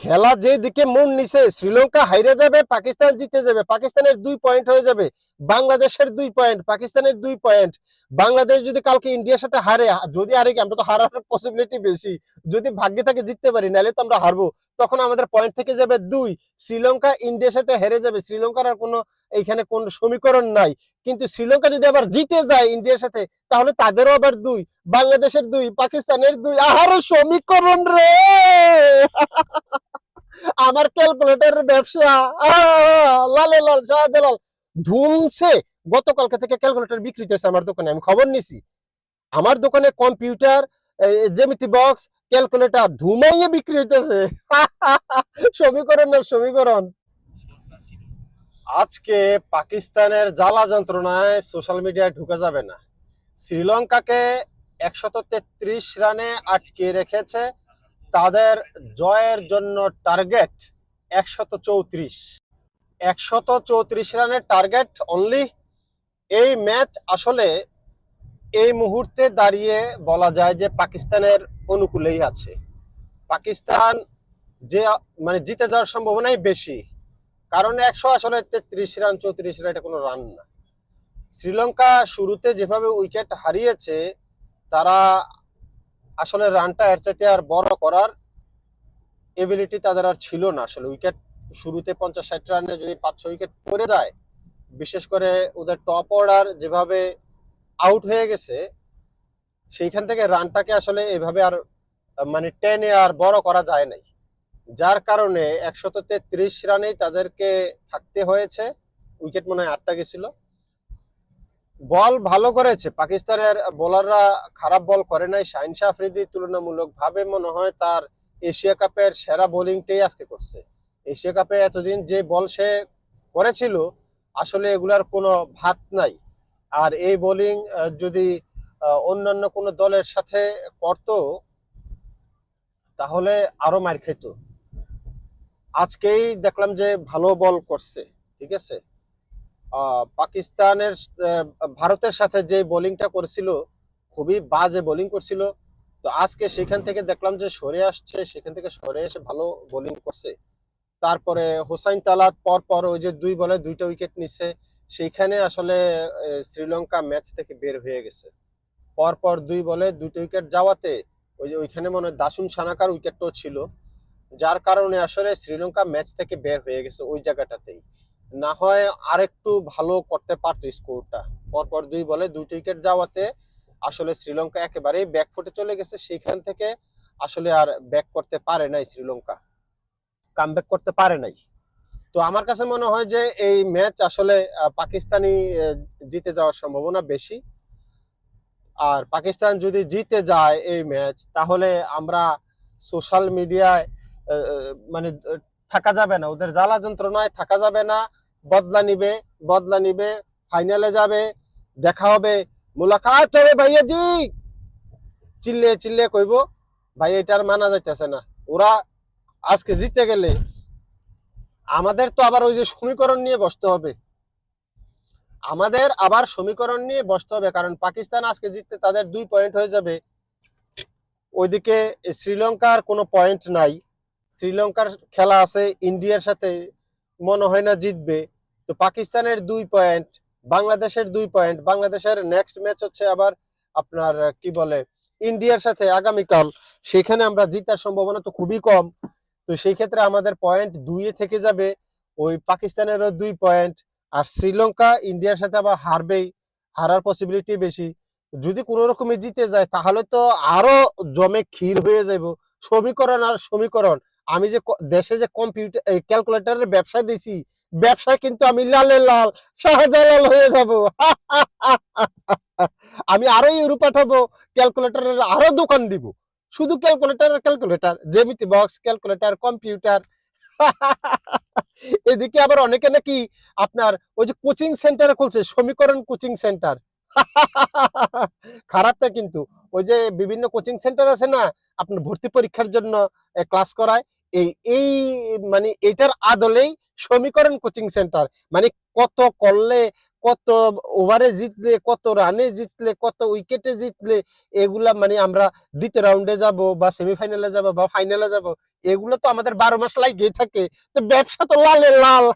খেলা যে দিকে মন নিছে, শ্রীলঙ্কা হাইরে যাবে, পাকিস্তান জিতে যাবে। পাকিস্তানের দুই পয়েন্ট হয়ে যাবে। বাংলাদেশের দুই পয়েন্ট পাকিস্তানের দুই পয়েন্ট বাংলাদেশ যদি কালকে ইন্ডিয়ার সাথে হারে, যদি হারে আমরা তো হারার পসিবিলিটি বেশি। যদি ভাগ্যে থাকে জিততে পারি, নাহলে তো আমরা হারবো। তখন আমাদের পয়েন্ট থেকে যাবে দুই। শ্রীলঙ্কা ইন্ডিয়ার সাথে হেরে যাবে। শ্রীলঙ্কার আর কোনো এইখানে কোন সমীকরণ নাই। কিন্তু শ্রীলঙ্কা যদি আবার জিতে যায় ইন্ডিয়ার সাথে, তাহলে তাদেরও আবার দুই। বাংলাদেশের দুই, পাকিস্তানের দুই। আহারে সমীকরণ রে! আমার ক্যালকুলেটরের ব্যবসা লালে, লাল শাহজালাল ধুমছে গতকালকে থেকে ক্যালকুলেটর বিক্রি হইতেছে আমার দোকানে, আমি খবর নিছি। আমার দোকানে কম্পিউটার জেমিতি বক্স ক্যালকুলেটর ধুমাইয়ে বিক্রি হইতেছে। সমীকরণ না সমীকরণ? আজকে পাকিস্তানের জ্বালা যন্ত্রণায় সোশ্যাল মিডিয়ায় ঢুকে যাবে না। শ্রীলঙ্কাকে একশত রানে আটকে রেখেছে তাদের জয়ের জন্য টার্গেট একশত চৌত্রিশ। একশত চৌত্রিশ রানের টার্গেট অনলি এই ম্যাচ আসলে এই মুহূর্তে দাঁড়িয়ে বলা যায় যে পাকিস্তানের অনুকূলেই আছে। পাকিস্তান যে মানে জিতে যাওয়ার সম্ভাবনাই বেশি। কারণ একশো আসলে তেত্রিশ রান, চৌত্রিশ রান, এটা কোনো রান না। শ্রীলঙ্কা শুরুতে যেভাবে উইকেট হারিয়েছে, তারা আসলে রানটা এর চাইতে আর বড় করার এবিলিটি তাদের আর ছিল না। আসলে উইকেট শুরুতে পঞ্চাশ ষাট রানে যদি পাঁচ ছ উইকেট পড়ে যায়, বিশেষ করে ওদের টপ অর্ডার যেভাবে আউট হয়ে গেছে, সেইখান থেকে রানটাকে আসলে এভাবে আর মানে টেনে আর বড় করা যায় নাই। যার কারণে একশত তেত্রিশ রানেই তাদেরকে থাকতে হয়েছে। উইকেট মনে হয় আটটা গেছিল। বল ভালো করেছে। পাকিস্তানের বোলাররা খারাপ বল করে নাই। শাহিন শাহ আফ্রিদি তুলনামূলক ভাবে মনে হয় তার এশিয়া কাপের সেরা বোলিংটাই আজকে করছে। এশিয়া কাপে এতদিন যে বল সে করেছিল, আসলে এগুলার কোনো ভাত নাই। আর এই বোলিং যদি অন্যান্য কোনো দলের সাথে করতো, তাহলে আরও মার খেত। আজকেই দেখলাম যে ভালো বল করছে, ঠিক আছে? পাকিস্তানের ভারতের সাথে যে বোলিংটা করেছিল, খুবই বাজে বোলিং করছিল। তো আজকে সেখান থেকে দেখলাম যে সরে আসছে, সেখান থেকে সরে এসে ভালো বোলিং করছে। তারপরে হোসাইন তালাত পর ওই যে দুই বলে দুইটা উইকেট নিচ্ছে। সেইখানে আসলে শ্রীলঙ্কা ম্যাচ থেকে বের হয়ে গেছে। পর পর দুই বলে দুইটা উইকেট যাওয়াতে ওই যে ওইখানে মনে হয় দাসুন সানাকার উইকেটটাও ছিল। যার কারণে আসলে শ্রীলঙ্কা ম্যাচ থেকে বের হয়ে গেছে ওই জায়গাটাতেই। না হয় আরেকটু ভালো করতে পারতো স্কোরটা। পরপর দুই বলে দুইটা উইকেট যাওয়াতে আসলে শ্রীলঙ্কা একেবারেই ব্যাকফুটে চলে গেছে। সেখান থেকে আসলে আর ব্যাক করতে পারে নাই শ্রীলঙ্কা। কামব্যাক করতে পারে নাই। তো আমার কাছে মনে হয় যে এই ম্যাচ আসলে পাকিস্তানি জিতে যাওয়ার সম্ভাবনা বেশি। আর পাকিস্তান যদি জিতে যায় এই ম্যাচ তাহলে আমরা সোশ্যাল মিডিয়ায় মানে থাকা যাবে না। ওদের জ্বালা যন্ত্রণায় থাকা যাবে না। বদলা নিবে বদলা নিবে ফাইনালে যাবে, দেখা হবে। মুলাকাত হবে ভাইয়া জি চিল্লে চিল্লে কইব, ভাই, এটার মানা যাইতেছে না। ওরা আজকে জিতে গেলে আমাদের তো আবার ওই যে সমীকরণ নিয়ে বসতে হবে। আমাদের আবার সমীকরণ নিয়ে বসতে হবে, কারণ পাকিস্তান আজকে জিততে তাদের দুই পয়েন্ট হয়ে যাবে। ওইদিকে শ্রীলঙ্কার কোনো পয়েন্ট নাই। শ্রীলঙ্কার খেলা আছে, ইন্ডিয়ার সাথে মনে হয় না জিতবে। তো পাকিস্তানের দুই পয়েন্ট বাংলাদেশের দুই পয়েন্ট বাংলাদেশের নেক্সট ম্যাচ হচ্ছে আবার আপনার কি বলে, ইন্ডিয়ার সাথে আগামীকাল। সেখানে আমরা জিতার সম্ভাবনা তো খুবই কম। তো সেই ক্ষেত্রে আমাদের পয়েন্ট দুইয়ে থেকে যাবে। ওই পাকিস্তানেরও দুই পয়েন্ট আর শ্রীলঙ্কা ইন্ডিয়ার সাথে আবার হারবেই, হারার পসিবিলিটি বেশি। যদি কোনো রকমে জিতে যায়, তাহলে তো আরও জমে ক্ষীর হয়ে যাইব। সমীকরণ আর সমীকরণ। আমি যে দেশে যে কম্পিউটার ক্যালকুলেটরের ব্যবসা দিছি, ব্যবসায় কিন্তু আমি লালে লাল, শাহজালাল হয়ে যাব। আমি আরও ইউরো পাঠাবো ক্যালকুলেটরের আরও দোকান দিব। শুধু calculator calculator geometry box calculator computer এদিকে আবার অনেকে নাকি আপনার ওই যে কোচিং সেন্টার খুলছে, সমীকরণ কোচিং সেন্টার খারাপ না কিন্তু। ওই যে বিভিন্ন কোচিং সেন্টার আছে না, আপনার ভর্তি পরীক্ষার জন্য ক্লাস করায়। এই এই মানে এটার আদলেই সমীকরণ কোচিং সেন্টার মানে কত করলে, কত ওভারে জিতলে, কত রানে জিতলে, কত উইকেটে জিতলে, এগুলা মানে আমরা দ্বিতীয় রাউন্ডে যাব বা সেমিফাইনালে যাব বা ফাইনালে যাব, এগুলো তো আমাদের বারো মাস লাগিয়ে থাকে। তো ব্যবসা তো লালে লাল।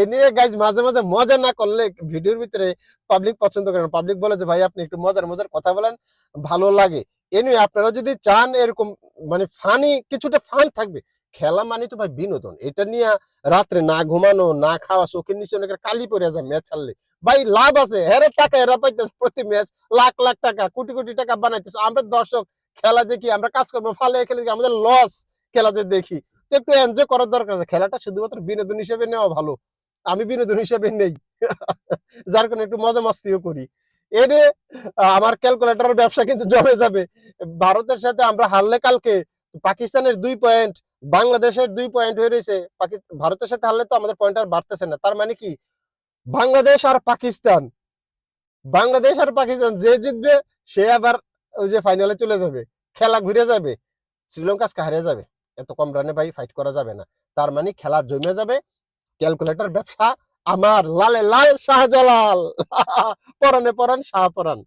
এনিওয়ে গাইজ মাঝে মাঝে মজা না করলে ভিডিওর ভিতরে পাবলিক পছন্দ করে না। পাবলিক বলে যে, ভাই আপনি একটু মজার মজার কথা বলেন, ভালো লাগে। এনিওয়ে আপনারা যদি চান এরকম মানে ফানি কিছুটা ফান থাকবে। খেলা মানে তো ভাই বিনোদন। এটা নিয়ে রাত্রে না ঘুমানো, না খাওয়া, চোখের নিচে অনেকের কালি পড়ে যায় ম্যাচ হারলে। ভাই লাভ আছে। হেরে টাকা এরা পাইতেছে প্রতি ম্যাচ লাখ লাখ টাকা, কোটি কোটি টাকা বানাইতেছে। আমরা দর্শক, খেলা দেখি, আমরা কাজ করব, ফালে খেলে আমাদের লস খেলা যে দেখি। তো একটু এনজয় করার দরকার আছে। খেলাটা শুধুমাত্র বিনোদন হিসেবে নেওয়া ভালো। আমি বিনোদন হিসেবে নেই। যার কারণে একটু মজা মাস্তিও করি। এনে আমার ক্যালকুলেটরের ব্যবসা কিন্তু জমে যাবে। ভারতের সাথে আমরা হারলে কালকে পাকিস্তানের দুই পয়েন্ট বাংলাদেশের দুই পয়েন্ট হয়ে রয়েছে। ভারতের সাথে হারলে তো আমাদের পয়েন্ট আর বাড়তেছে না। তার মানে কি? বাংলাদেশ আর পাকিস্তান, বাংলাদেশ আর পাকিস্তান যে জিতবে, সে আবার ওই যে ফাইনালে চলে যাবে। খেলা ঘুরে যাবে। শ্রীলঙ্কা হারিয়ে যাবে। এত কম রানে ভাই ফাইট করা যাবে না। তার মানে খেলা জমে যাবে। ক্যালকুলেটর ব্যবসা আমার লালে লাল শাহজালাল। পরানে পরান শাহ পরান